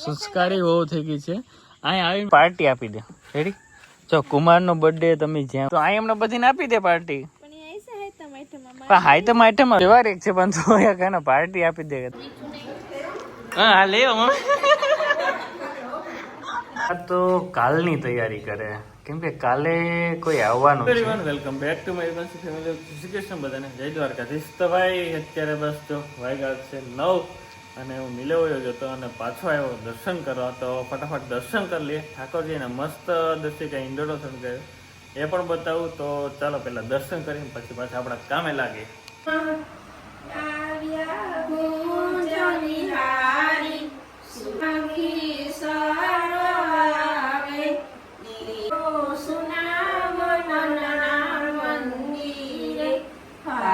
સંસ્કારી બહુ થઈ ગઈ છે. અહીં આવી પાર્ટી આપી દે. રેડી જો કુમારનો બર્થડે તમે જ્યાં તો અહીં એમને બધીને આપી દે પાર્ટી. હાઈટમ આઈટમ વ્યવહાર એક છે પણ તો કાને પાર્ટી આપી દે. હા લે આ તો કાલની તૈયારી કરે. કેમ કે કાલે કોઈ આવવાનું છે. વેલકમ બેક ટુ મારી પાસે ફેમિલી શ્રી કૃષ્ણ બધાને જય દ્વારકાધીશ. તો ભાઈ અત્યારે બસ તો વાગ્યા છે નવ. અને હું મિલે વયો જતો અને પાછો આવ્યો દર્શન કરવા, તો ફટાફટ દર્શન કરી લઈએ. ઠાકોરજીને મસ્ત દર્શિકા ઇન્ટ્રોડક્શન કર્યું એ પણ બતાવું, તો ચાલો પહેલાં દર્શન કરીને પછી પાછા આપણા કામે લાગીએ.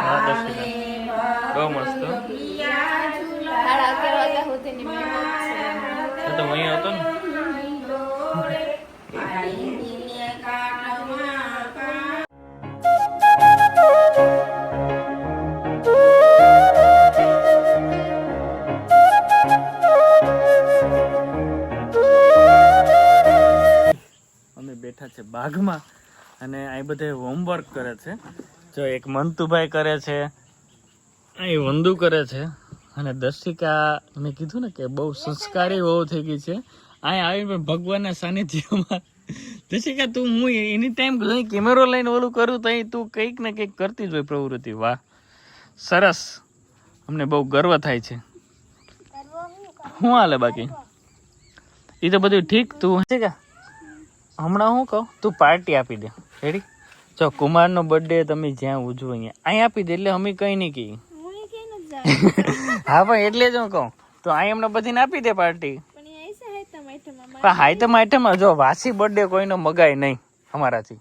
હા દર્શિકા અહીંયા હતો ને. અમે બેઠા છે બાગમાં અને આ બધે હોમવર્ક કરે છે. જો એક મંતુભાઈ કરે છે, આ વંદુ કરે છે. અને દર્શિકા મેં કીધું ને કે બહુ સંસ્કારી બહુ થઈ ગઈ છે. અહીં આવીને પણ ભગવાનના સાનિધ્યમાં. દર્શિકા, તું હું એની ટાઈમ અહીં કેમેરો લઈને ઓલું કરું તો તું કંઈક ને કંઈક કરતી જ હોય પ્રવૃત્તિ. વાહ. સરસ. અમને બહુ ગર્વ થાય છે. શું હાલે બાકી? એ તો બધું ઠીક. તું છે કે હમણાં હું કહું? તું પાર્ટી આપી દે. રેડી જો, કુમારનો બર્થડે તમે જ્યાં ઉજવો અહીંયા. અહીં આપી દે એટલે અમે કંઈ નહીં કહીએ. હા પણ એટલે જ હું કહું. તો અહીં એમને બધીને આપી દે પાર્ટી. પણ તો આઈટમ જો વાસી બર્થડે કોઈનો મગાય નહીં અમારાથી.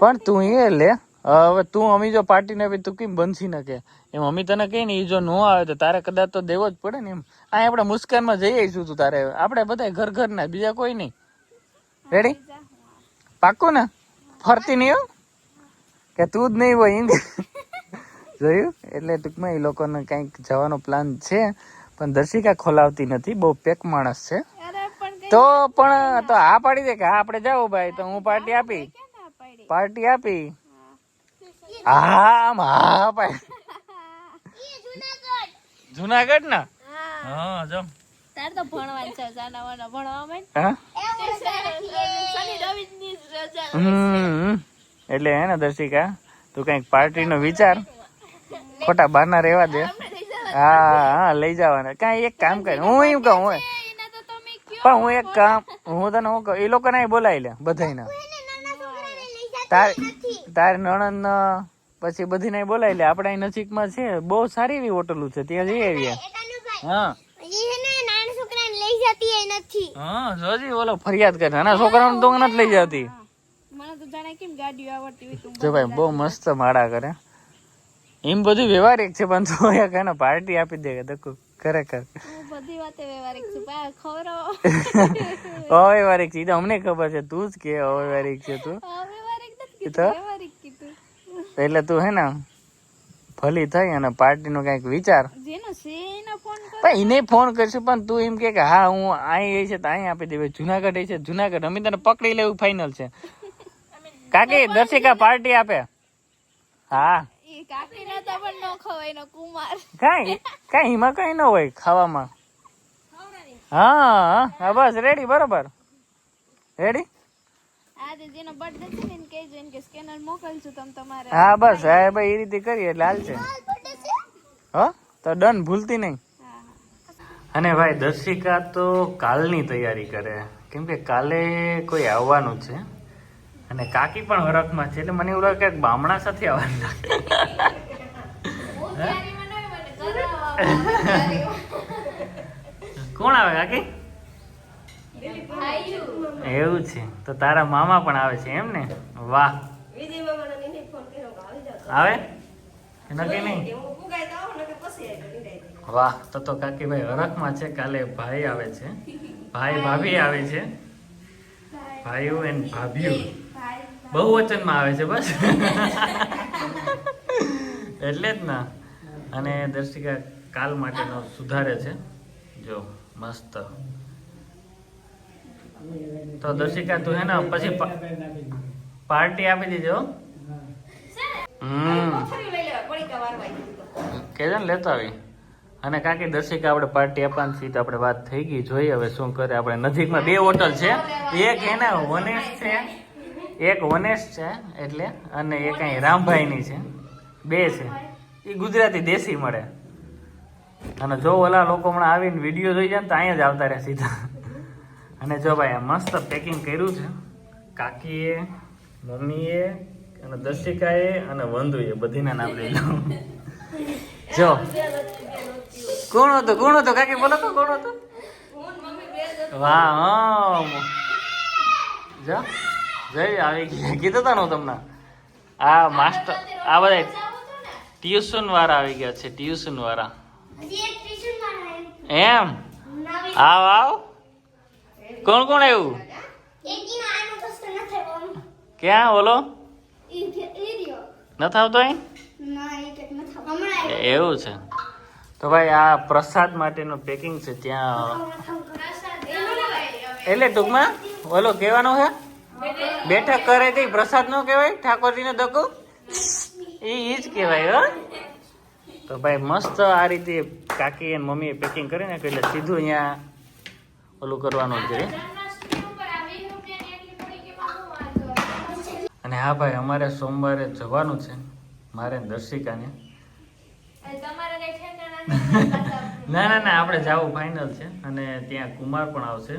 પણ તું એ લે. હવે તું અમી જો પાર્ટી ને તું કેમ બનશી ન કે એમ અમી તને કહે ને એ જો ન આવે તો તારે કદાચ તો દેવો જ પડે ને એમ. આ આપણે મુસ્કાનમાં જઈ આવીશું તું તારે. આપણે બધા ઘર ઘરના બીજા કોઈ નહીં. રેડી પાક્કું ને? ફરતી નહીં કે તું જ નહીં હોય એમ જોયું. એટલે ટૂંકમાં એ લોકોને કંઈક જવાનો પ્લાન છે. પણ દર્શિકા ખોલાવતી નથી. બહુ પેક માણસ છે. તો પણ તો હા પાડી દે કે હા આપણે જાવ ભાઈ તો હું પાર્ટી આપી. ક્યાં ના પાડી? પાર્ટી આપી. હા. આમ હા પાડી જુનાગઢ. ના હા. જો તાર તો ભણવાનું છે હા? એટલે હે ને દર્શિકા તું કંઈક પાર્ટી નો વિચાર. ખોટા બહારના રહેવા દે. હા હા લઈ જવાના. કાંઈ એક કામ કર. હું એમ કહું હું પણ હું એક કામ હું તને હું કહું એ લોકોને બોલાવી લે બધાને તાર તાર નણંદ પછી બધીને અહીં બોલાવી લે. આપણે નજીકમાં છે. બહુ સારી એવી હોટલું છે. ત્યાં જઈ આવીએ. હા. હા જોજી ઓલો ફરિયાદ કરે. નાના છોકરાઓને તો નથી લઈ જતી. મને તો જાણે કેમ ગાડીઓ આવડતી જો ભાઈ બહુ મસ્ત માળા કરે. એમ બધું વ્યવહારિક છે પણ તો એક એને પાર્ટી આપી દે કે દકુ ખરેખર. બધી વાતે વ્યવહારિક બા પા ખવડાવો અવ્યવહારિક છે તો અમને ખબર છે તું જ કે અવ્યવહારિક છે તું. વ્યવહારિક નથી તો? એટલે તું હે ને ભલી થઈ અને પાર્ટી નો કંઈક વિચાર. છે પણ એને ફોન કરશું પણ તું એમ કે હા હું અહીં એ છે તો અહીં આપી દે જુનાગઢ એ છે જુનાગઢ અમે તને પકડી લેવું ફાઇનલ છે. કાકી દર્શિકા પાર્ટી આપે. હા. કાકી ના તો પણ ન ખવાય નો કુમાર. કાંઈ? કાંઈ એમાં કઈ ન હોય ખાવામાં? હા હા બસ રેડી બરોબર. રેડી હા બસ હા ભાઈ એ રીતે કરીએ એટલે હાલ છે. હો તો ડન ભૂલતી નહીં. અને ભાઈ દર્શિકા તો કાલની તૈયારી કરે. કેમ કે કાલે કોઈ આવવાનું છે. અને કાકી પણ હરખમાં છે એટલે મને એવું લાગે કે બામણા સાથે આવવાનું લાગે. કોણ આવે કાકી? એવું છે તો તારા મામા પણ આવે છે એમ ને? વાહ. આવે? નક્કી નહીં? વાહ તો તો કાકીભાઈ હરખમાં છે કાલે ભાઈ આવે છે. ભાઈ ભાભી આવે છે. ભાઈઓ એન્ડ ભાભીઓ. બહુ વચનમાં આવે છે બસ. એટલે જ ના. અને દર્શિકા કાલ માટેનો સુધારે છે. જો, મસ્ત. તો દર્શિકા, તું હે ને, પછી પાર્ટી આપી દીજો હમ. કેજો ને લેતો આવી. અને કાકી, દર્શિકા, આપણે પાર્ટી આપવાની છે, તો આપણે વાત થઈ ગઈ. જોઈએ હવે શું કરે. આપણે નજીકમાં બે હોટલ છે. એક એના વનેશ છે. એક વનેશ છે એટલે અને એક અહીં રામભાઈની છે. બે છે. એ ગુજરાતી દેશી મળે. અને જો ઓલા લોકો હમણાં આવીને વીડિયો જોઈ જાય ને તો અહીંયા જ આવતા રહે સીધા. અને જો ભાઈ મસ્ત પેકિંગ કર્યું છે. કાકીએ મમ્મીએ અને દર્શિકાએ અને વંદુએ બધીના નામ લઈ લો જો. કોણ હતો? કોણ હતો? કાકી બોલો તો કોણ હતો? વાહ હા જો. જઈ આવી ગયા. કીધું તા હું તમને. આ માસ્ટર આ બધા ટ્યુશન વાળા આવી ગયા છે ટ્યુશન વાળા. એમ? આવ આવ. કોણ કોણ આવ્યું ક્યાં? બોલો. નથી આવતો અહીં? એવું છે. તો ભાઈ આ પ્રસાદ માટેનું પેકિંગ છે ત્યાં. એટલે ટૂંકમાં? ઓલો કહેવાનું છે? બેઠક કરે તે પ્રસાદ નો કહેવાય? ઠાકોરજીનો દકો એ જ કહેવાય, હો. તો ભાઈ મસ્ત આ રીતે કાકી અને મમ્મીએ પેકિંગ કરી નાખ્યું એટલે સીધું અહીંયા ઓલું કરવાનું છે. અને હા ભાઈ, અમારે સોમવારે જવાનું છે. મારે ને દર્શિકાને. ના ના ના, આપણે જવું ફાઇનલ છે અને ત્યાં કુમાર પણ આવશે.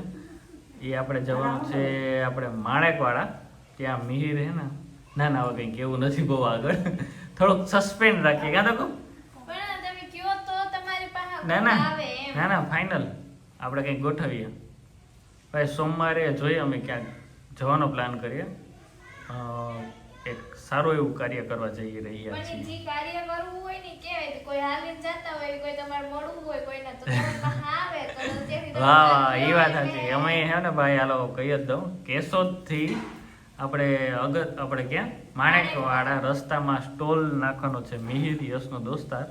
એ આપણે જવાનું છે આપણે માણેકવાળા ત્યાં મિહિર હે ને ના ના હવે કંઈ કેવું નથી બહુ આગળ. થોડુંક સસ્પેન્ડ રાખીએ કાં તો ના ના. ના ના ફાઇનલ આપણે કંઈક ગોઠવીએ. ભાઈ સોમવારે જોઈએ અમે ક્યાંક. જવાનો પ્લાન કરીએ. એક સારું એવું કાર્ય કરવા જઈ રહ્યા છીએ. જે કાર્ય કરવું હોય ને કેવાય તો કોઈ હાલીને જતા હોય કોઈ તમારે મળવું હોય કોઈને તો આવે તો વાહ વાહ એ વાત સાચી. અમે હે ને ભાઈ હાલો કહી જ દઉં. કેશોદથી આપણે અગત આપણે ક્યાં? માણેકવાળા રસ્તામાં સ્ટોલ નાખવાનો છે મિહિર યશનો દોસ્તાર.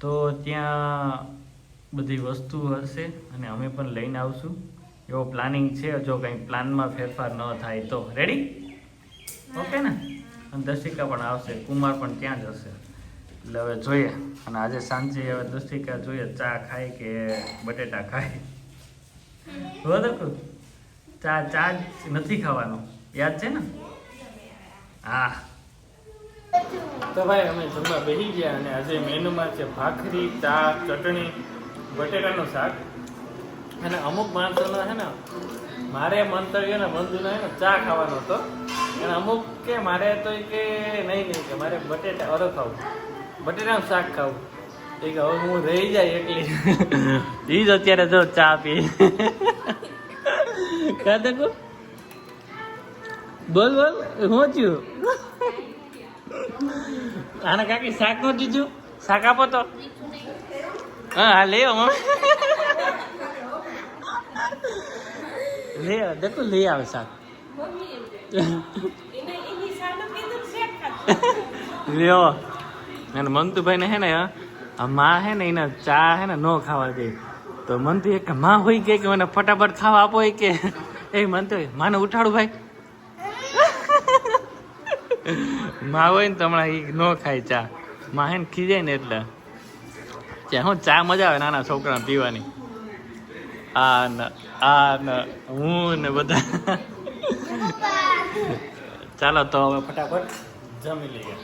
તો ત્યાં બધી વસ્તુ હશે અને અમે પણ લઈને આવશું. એવો પ્લાનિંગ છે જો કંઈ પ્લાનમાં ફેરફાર ન થાય તો. રેડી ઓકે ને? અને દર્શિકા પણ આવશે, કુમાર પણ ત્યાં જ હશે. એટલે હવે જોઈએ. અને આજે સાંજે હવે દર્શિકા જોઈએ, ચા ખાય કે બટેટા ખાય? બરાબર ચા ચા નથી ખાવાનો. યાદ છે ને? હા. તો ભાઈ, અમે જમવા બેસી ગયા અને આજે મેનુમાં છે ભાખરી, ચા, ચટણી, બટેટાનું શાક. અને અમુક માણસોનો છે ને, મારે મંતવ્ય ને બંધુનો ચા ખાવાનો હતો. અને અમુક કે મારે તો કે નહીં નહીં કે મારે બટેટા અરો ખાવું બટેટાનું શાક ખાવું એ કે હવે હું રહી જાય એકલી. એ જ અત્યારે જો ચા પી. કા તો બોલ બોલ હું થયું આને કાકી શાકનું દીધું? શાક આપો તો. હા હા લે આવો લે દેખો લઈ આવે શાક. લ્યો. અને મંતુભાઈ ને હે ને માં હે ને, એને ચા હે ને નો ખાવા દે. તો મંતુ એક માં હોય કે કે મને ફટાફટ ખાવા આપો એ કે. એ મંતુ, માને ઉઠાડું ભાઈ. માં હોય ને તો હમણાં એ નો ખાય ચા. માં હે ને ખીજાય ને એટલે. ત્યાં હું ચા મજા આવે નાના છોકરાને પીવાની. આ ન આ ન, હું ને બધા. ચાલો તો હવે ફટાફટ જમી લઈએ.